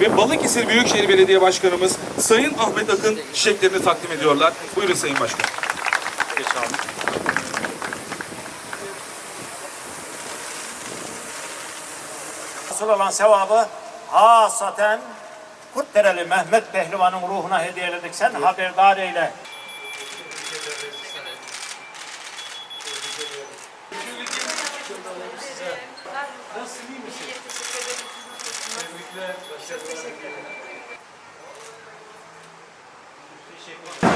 Ve Balıkesir Büyükşehir Belediye Başkanımız Sayın Ahmet Akın çiçeklerini takdim ediyorlar. Buyurun Sayın Başkan. Geç abi. Asıl olan sevabı hasaten Kurtdereli Mehmet Pehlivan'ın ruhuna hediyeledik. Sen haberdar eyle. Çok teşekkür ederim. Teşekkür ederim.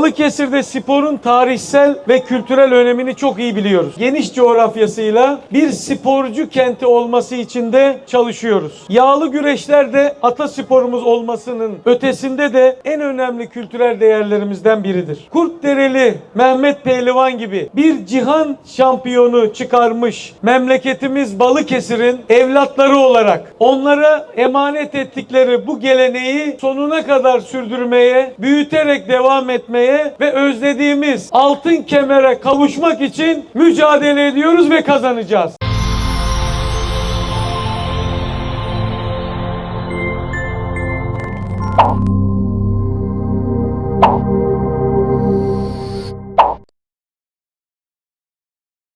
Balıkesir'de sporun tarihsel ve kültürel önemini çok iyi biliyoruz. Geniş coğrafyasıyla bir sporcu kenti olması için de çalışıyoruz. Yağlı güreşlerde atasporumuz olmasının ötesinde de en önemli kültürel değerlerimizden biridir. Kurtdereli Mehmet Pehlivan gibi bir cihan şampiyonu çıkarmış memleketimiz Balıkesir'in evlatları olarak onlara emanet ettikleri bu geleneği sonuna kadar sürdürmeye, büyüterek devam etmeye ve özlediğimiz altın kemere kavuşmak için mücadele ediyoruz ve kazanacağız.